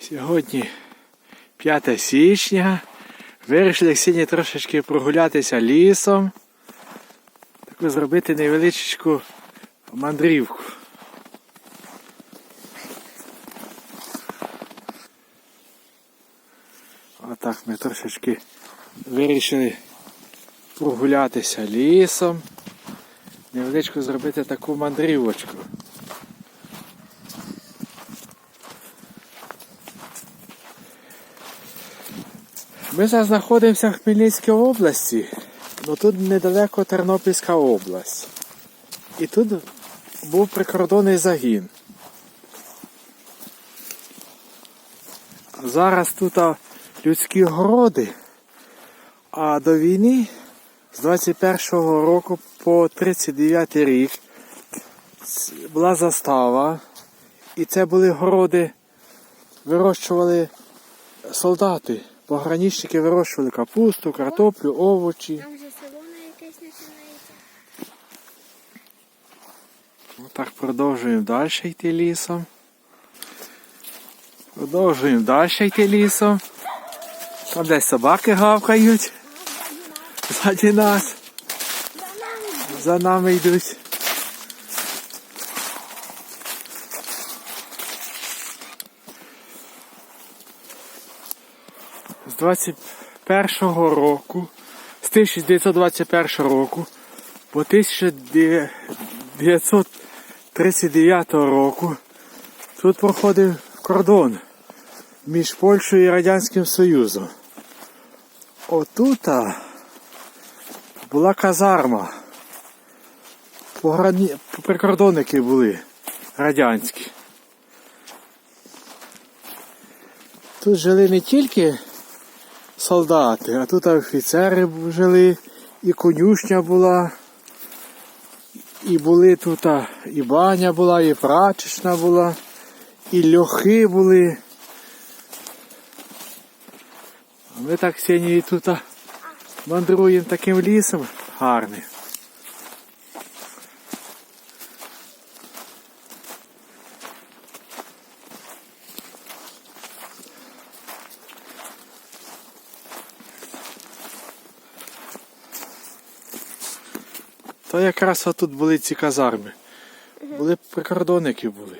Сьогодні 5 січня. Вирішили сьогодні трошечки прогулятися лісом. Таку зробити невеличку мандрівку. Отак ми трошечки вирішили прогулятися лісом. Невеличку зробити таку мандрівочку. Ми зараз знаходимося в Хмельницькій області, але тут недалеко Тернопільська область. І тут був прикордонний загін. Зараз тут людські городи, а до війни з 21-го року по 39 рік була застава, і це були городи, вирощували солдати. Пограничники вирощували капусту, картоплю, овочі. Там вже село на якесь починається. Ну, Так продовжуємо далі йти лісом. Продовжуємо далі йти лісом. Там десь собаки гавкають. Ззаді нас. За нами йдуть. 21 року, з 1921 року по 1939 року тут проходив кордон між Польщею і Радянським Союзом. Отута була казарма. Пограні... Прикордонники були радянські. Тут жили не тільки солдати, а тут офіцери жили, і конюшня була, і були тут і баня була, і прачечна була, і льохи були. А ми так сьогодні тут мандруємо таким лісом гарним. То якраз отут були ці казарми. Були прикордонники були.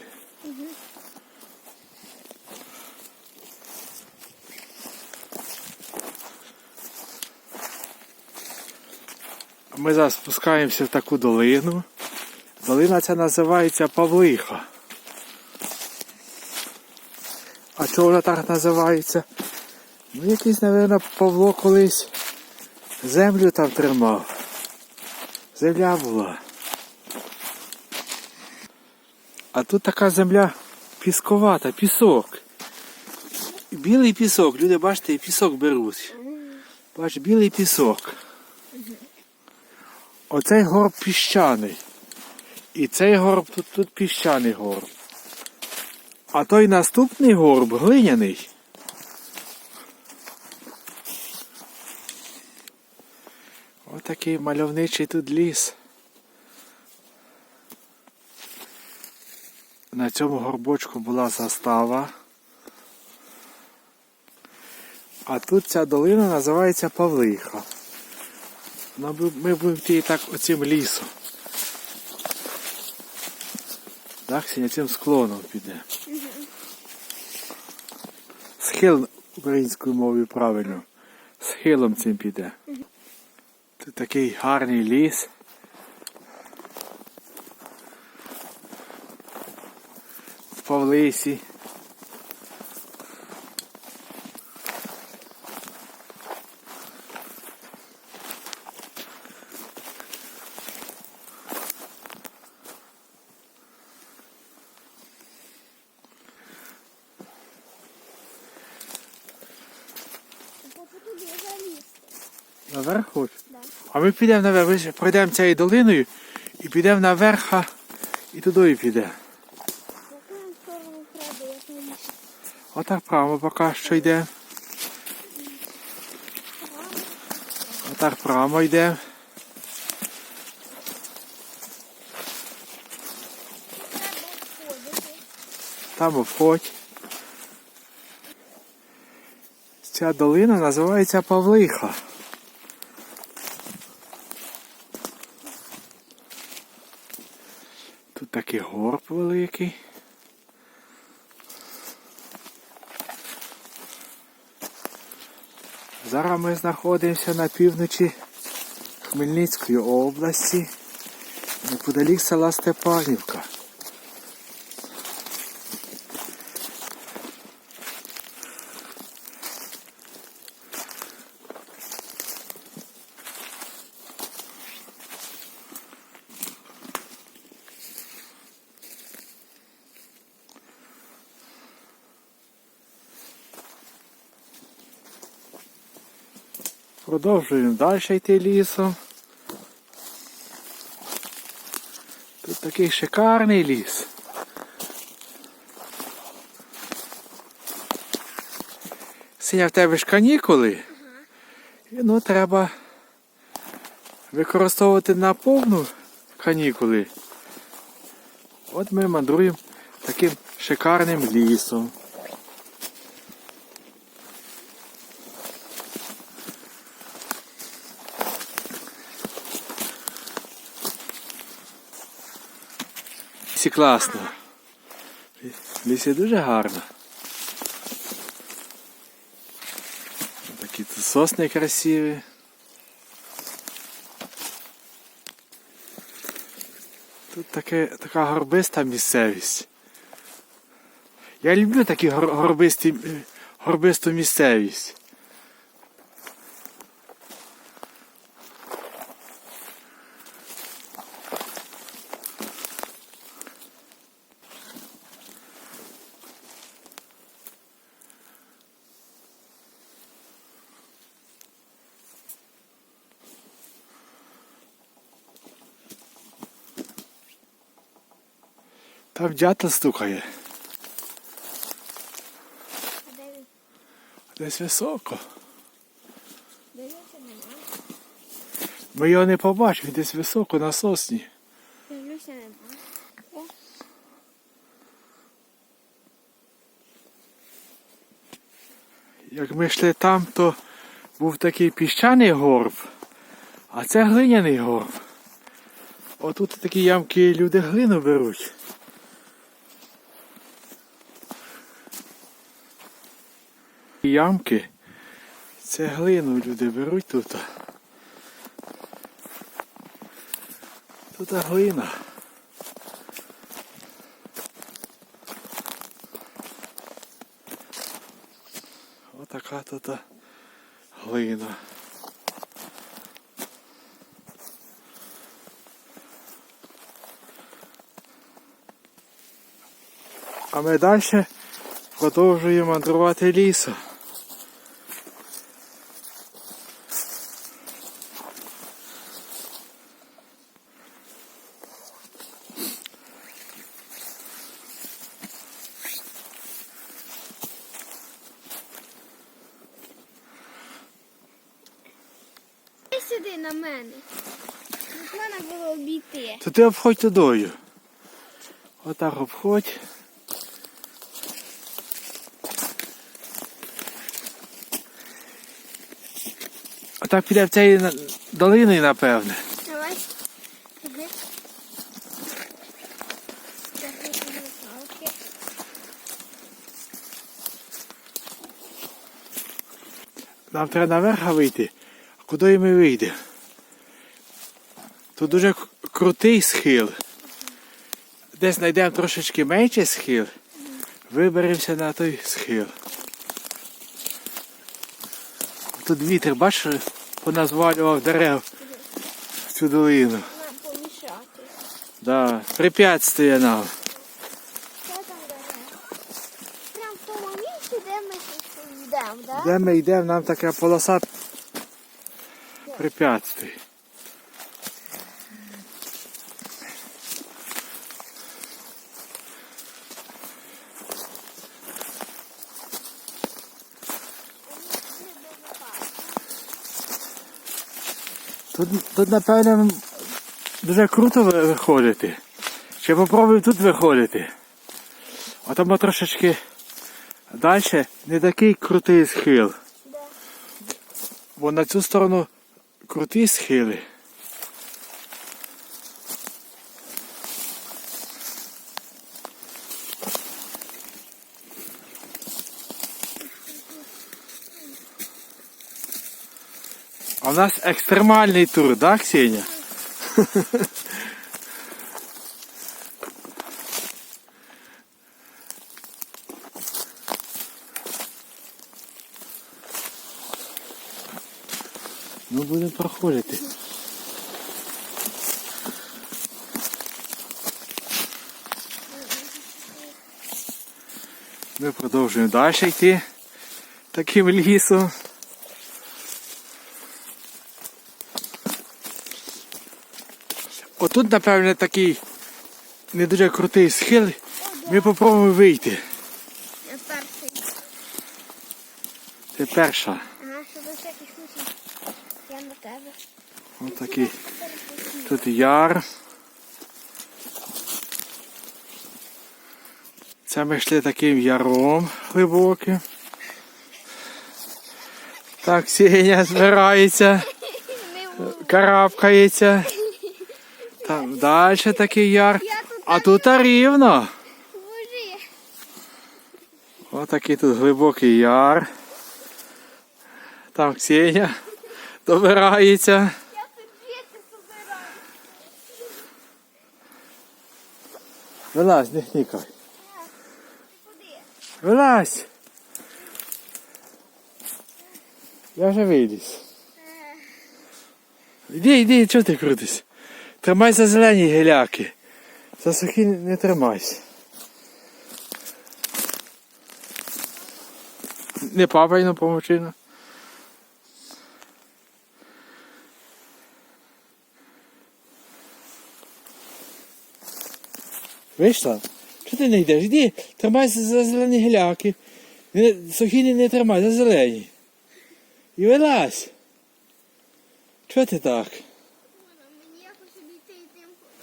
Ми зараз спускаємося в таку долину. Долина ця називається Павлиха. А чого вона так називається? Ну, якийсь, мабуть, Павло колись землю там тримав. Земля була. А тут така земля пісковата, пісок. Білий пісок, люди бачите, і пісок беруть. Бач, білий пісок. Оцей горб піщаний. І цей горб тут, тут піщаний горб. А той наступний горб глиняний. Отакий мальовничий тут ліс. На цьому горбочку була застава. А тут ця долина називається Павлиха. Ну, Ми будемо йти так оцим лісом. Так, сьогодні цим склоном піде. Схил українською мовою правильно. Схилом цим піде. Тут такий гарний ліс. В Павлисі. Поки А ми підемо наверх, пройдемо цією долиною і підемо наверх і туди піде. Отак прямо поки що йде. Отак прямо йде. Там обходь. Ця долина називається Павлиха. Тут такий горб великий. Зараз ми знаходимося на півночі Хмельницької області, неподалік села Степанівка. Продовжуємо далі йти лісом. Тут такий шикарний ліс. Синя в тебе ж канікули. І, Ну, треба використовувати на повну канікули. От ми мандруємо таким шикарним лісом. Класно. Лісі дуже гарно. Такі тут сосни красиві. Тут таке, така горбиста місцевість. Я люблю такі гор- горбисті, е, горбисту місцевість. Там дятел стукає. Де? Десь високо. Дивіться, нема. Ми його не побачимо, десь високо на сосні. Дивлюся, нема. О, Як ми йшли там, то був такий піщаний горб, а це глиняний горб. Отут такі ямки люди глину беруть. Ямки. Це глину люди беруть тут. Тут глина. Отака тут глина. А ми далі продовжуємо мандрувати лісом. Ти сюди на мене. Тут мене було обійти. То ти обходь тудою. Отак обходь. Отак піде в цієї на- долини, напевне. Давай. Палки. Нам треба наверх вийти. Куди ми вийдемо? Тут дуже крутий схил. Десь знайдемо трошечки менший схил. Виберемося на той схил. Тут вітер, бачиш, поназвалював дерев в цю долину. Да, препятствие нам. Прям в тому місці, де ми йдемо, да? Де ми йдемо, нам така полоса препятствий. Тут, тут напевне, дуже круто виходити. Ще попробую тут виходити. А там трошечки далі не такий крутий схил. Бо на цю сторону круті схили. А в нас екстремальний тур, так, Ксеня? Ну, будемо проходити. Ми продовжуємо далі йти таким лісом. Отут, напевне, такий не дуже крутий схил. Ми попробуємо вийти. Я перший. Це перша. Ага, що до всяких случаїв. Я на тебе. Ось такий. Тут яр. Це ми йшли таким яром глибоким. Так, Сеня збирається, карабкається. Там далі такий яр. А тут рівно. Такий тут глибокий яр. Там Ксеня добирається. Вилазь, не хнікай. Вилазь. Я вже виліз. Іди, іди, чого ти крутиш? Тримай за зелені геляки. За сухі не тримайся. Не папай на помочину. Вийшла? Чого ти не йдеш? Іди, тримайся за зелені гіляки. Сухіні не, тримай, за зелені. І вилазь. Чого ти так?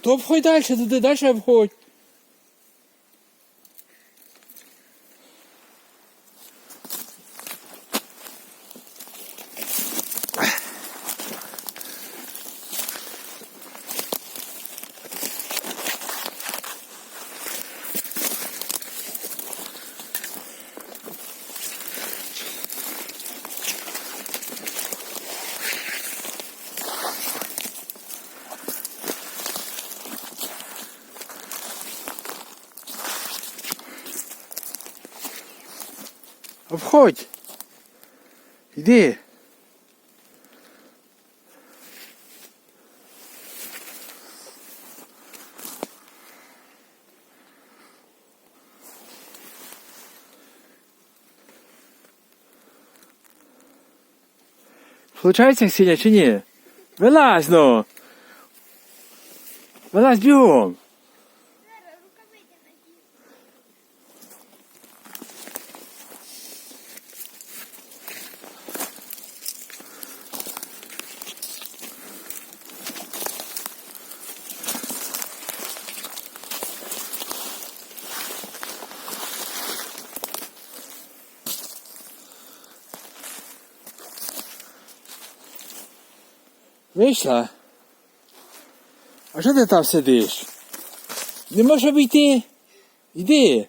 То обходь далі, туди далі обходь. Обходь. Іди. Получається, Ксеня, чи ні? Вилазь, ну. Вилазь бігом. Вийшла? А що ти там сидиш? Не можеш обійти? Йди.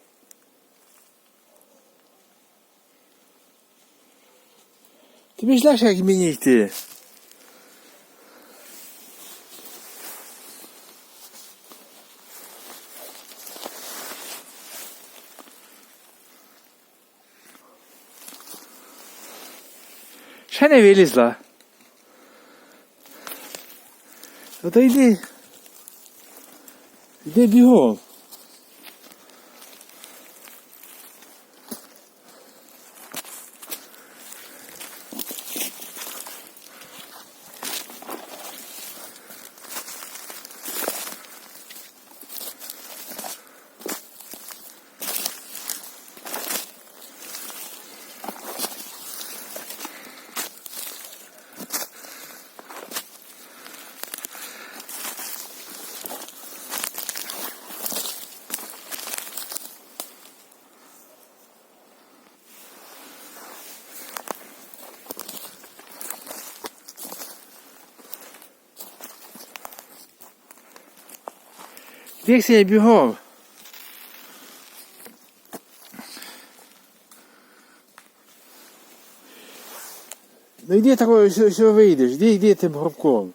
Тобі ж легше, як мені йти. Ще не вилізла. То йди. Бігом. Дивися, я бегал Ну йди такою, що, що вийдеш, йди, йди тим гробком.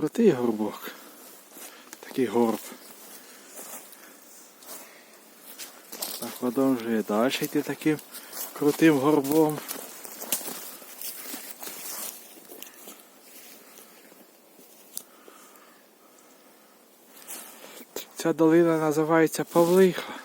Крутий горбок. Такий горб. Так, продовжує далі йти таким крутим горбом. Ця долина називається Павлиха.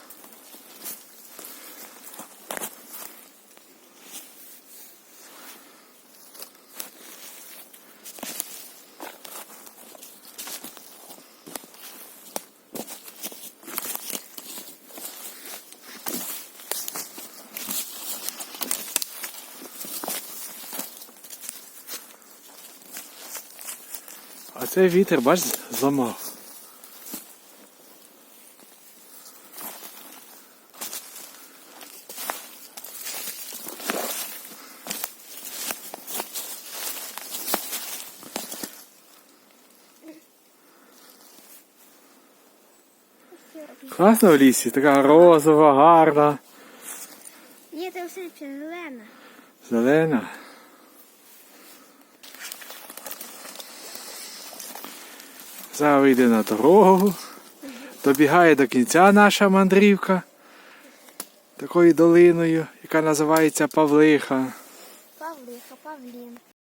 А цей вітер, бач, зламав. Класно в лісі, така розова, гарна, Ні, це все зелена. зелена. Зараз вийде на дорогу. Добігає до кінця наша мандрівка такою долиною, яка називається Павлиха.